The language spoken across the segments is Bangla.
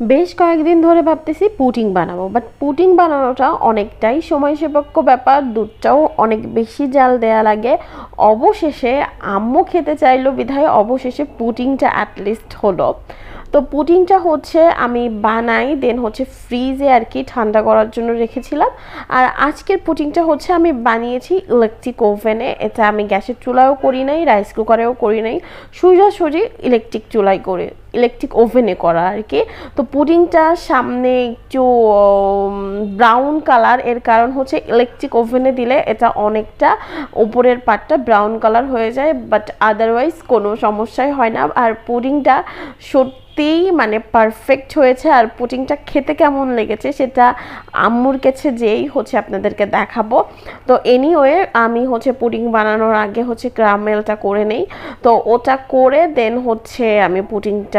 বেশ কয়েকদিন ধরে ভাবতেছি পুটিং বানাবো বাট পুটিং বানানোটা অনেকটাই সময় সাপেক্ষ ব্যাপার, দুধটাও অনেক বেশি জাল দেয়া লাগে। অবশেষে আম্মু খেতে চাইলো বিধায় অবশেষে পুটিংটা অ্যাটলিস্ট হলো। তো পুটিংটা হচ্ছে আমি বানাই দেন হচ্ছে ফ্রিজে আর কি ঠান্ডা করার জন্য রেখেছিলাম। আর আজকের পুটিংটা হচ্ছে আমি বানিয়েছি ইলেকট্রিক ওভেনে এটা আমি গ্যাসের চুলায়ও করি নাই রাইস কুকারেও করি নাই, সোজাসুজি ইলেকট্রিক চুলায় করে। ইলেকট্রিক ওভেনে করা আর কি। তো পুডিংটা সামনে একটু ব্রাউন কালারের কারণ হচ্ছে ইলেকট্রিক ওভেনে দিলে এটা অনেকটা উপরের পার্টটা ব্রাউন কালার হয়ে যায় বাট আদারওয়াইজ কোনো সমস্যাই হয় না। আর পুডিংটা সত্যিই মানে পারফেক্ট হয়েছে, আর পুডিংটা খেতে কেমন লেগেছে সেটা আম্মুর কাছে যেই হচ্ছে আপনাদেরকে দেখাবো। তো এনিওয়ে আমি হচ্ছে পুডিং বানানোর আগে হচ্ছে ক্রামেলটা করে নেই। তো ওটা করে দেন হচ্ছে আমি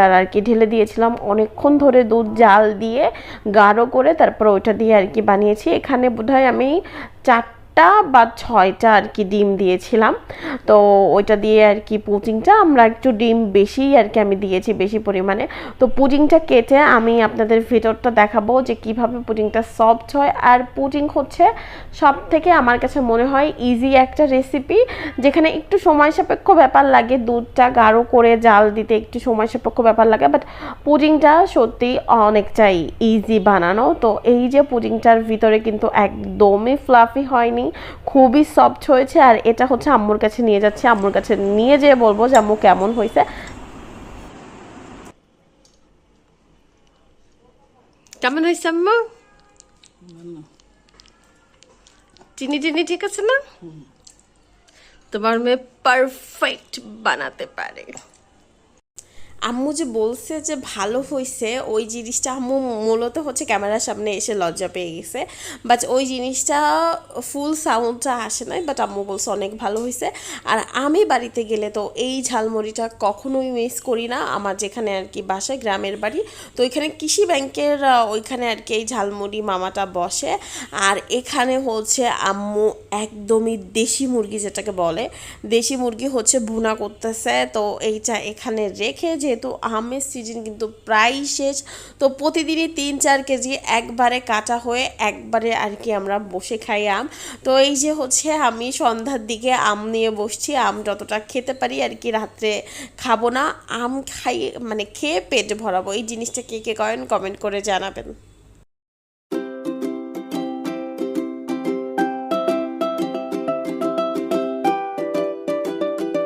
পুডিংটার আর কি ঢেলে দিয়েছিলাম। অনেকক্ষণ ধরে দুধ জাল দিয়ে গাঢ় করে তারপর ওইটা দিয়ে আর কি বানিয়েছি। এখানে বোধহয় আমি চার চারটা বা ছয়টা আর কি ডিম দিয়েছিলাম। তো ওইটা দিয়ে আর কি পুডিংটা আমরা একটু ডিম বেশি আর কি আমি দিয়েছি বেশি পরিমাণে। তো পুডিংটা কেটে আমি আপনাদের ভিতরটা দেখাবো যে কীভাবে পুডিংটা সফট হয়। আর পুডিং হচ্ছে সব থেকে আমার কাছে মনে হয় ইজি একটা রেসিপি যেখানে একটু সময় সাপেক্ষ ব্যাপার লাগে, দুধটা গাঢ় করে জাল দিতে একটু সময় সাপেক্ষ ব্যাপার লাগে বাট পুডিংটা সত্যি অনেকটাই ইজি বানানো। তো এই যে পুডিংটার ভিতরে কিন্তু একদমই ফ্লাফি হয়নি। খুবই সফট হয়েছে আর এটা হচ্ছে আম্মুর কাছে নিয়ে যাচ্ছে। আম্মুর কাছে নিয়ে যেয়ে বলব যে আম্মু কেমন হয়েছে। কেমন হয়েছে আম্মু? চিনি চিনি ঠিক আছে না? তোমার মেয়ে পারফেক্ট বানাতে পারে। আম্মু যে বলছে যে ভালো হয়েছে ওই জিনিসটা আম্মু মূলত হচ্ছে ক্যামেরার সামনে এসে লজ্জা পেয়ে গেছে। বাট ওই জিনিসটা ফুল সাউন্ডটা আসে নাই বাট আম্মু বলছে অনেক ভালো হয়েছে আর আমি বাড়িতে গেলে তো এই ঝালমুড়িটা কখনোই মিস করি না। আমার যেখানে আর কি বাসায় গ্রামের বাড়ি, তো ওইখানে কৃষি ব্যাংকের ওইখানে আর কি এই ঝালমুড়ি মামাটা বসে। আর এখানে হচ্ছে আম্মু একদমই দেশি মুরগি যেটাকে বলে, দেশি মুরগি হচ্ছে ভুনা করতেছে। তো এইটা এখানে রেখে যেহেতু আমের সিজন কিন্তু প্রায় শেষ, তো প্রতিদিনই তিন চার কেজি একবারে কাটা হয়ে একবারে আর কি আমরা বসে খাই আম। তো এই যে হচ্ছে আমি সন্ধ্যার দিকে আম নিয়ে বসছি, আম যতটা খেতে পারি আর কি রাত্রে খাব না, আম খাই মানে খেয়ে পেট ভরাবো। এই জিনিসটা কে কে করেন কমেন্ট করে জানাবেন।